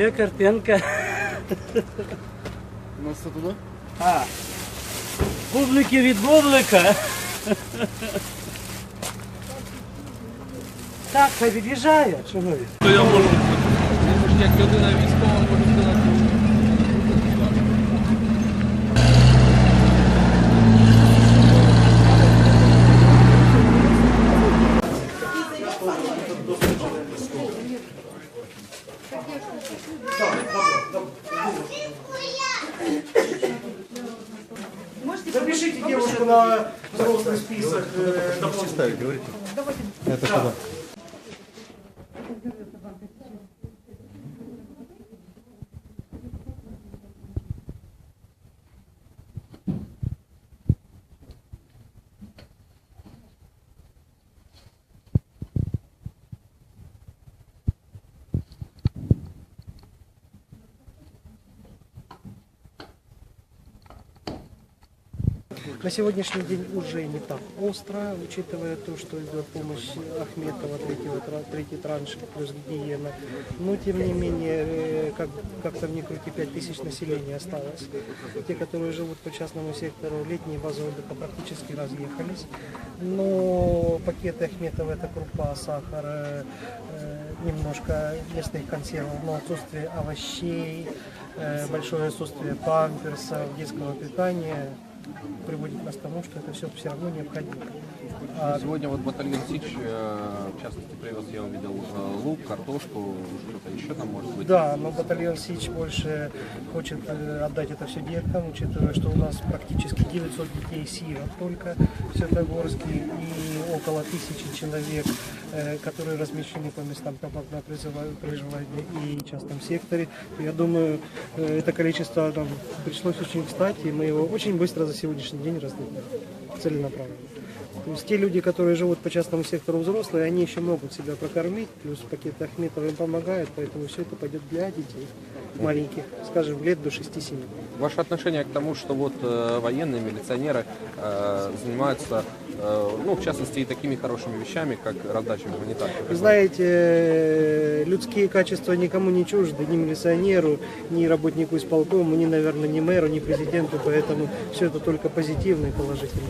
Є картинка. У нас це туди? А. Бублики від бублика. Так, хай від'їжджає. Чому? він? То я можу. Ж як людина військова може Запишите девушку на взрослый список. э, дополнительный. Это куда? На сегодняшний день уже не так остро, учитывая то, что идет помощь Ахметова, третьего, третий транш плюс гигиена. Но тем не менее, э, как, как-то в Некруте 5 тысяч населения осталось. Те, которые живут по частному сектору, летние базы отдыха практически разъехались. Но пакеты Ахметова это крупа, сахар, э, э, немножко местных консервов, но отсутствие овощей, большое отсутствие памперсов, детского питания приводит нас к тому, что это все все равно необходимо. А Сегодня вот батальон Сич, э, в частности, привез, я увидел лук, картошку, что-то еще там может быть. Да, но батальон Сич больше хочет э, отдать это все деткам, учитывая, что у нас практически 900 детей сирот только в Светогорске и около тысячи человек, которые размещены по местам призыва- проживания и частном секторе. Я думаю, э, это количество нам пришлось очень кстати, и мы его очень быстро за сегодняшний день раздали целенаправленно. То есть те люди, которые живут по частному сектору взрослые, они еще могут себя прокормить, плюс пакет Ахметова им помогает, поэтому все это пойдет для детей маленьких, скажем, лет до 6-7. Ваше отношение к тому, что вот э, военные, милиционеры э, занимаются, э, ну, в частности, и такими хорошими вещами, как раздача гуманитарки? Вы знаете, людские качества никому не чужды, ни милиционеру, ни работнику исполкома, ни, наверное, ни мэру, ни президенту, поэтому все это только позитивно и положительно.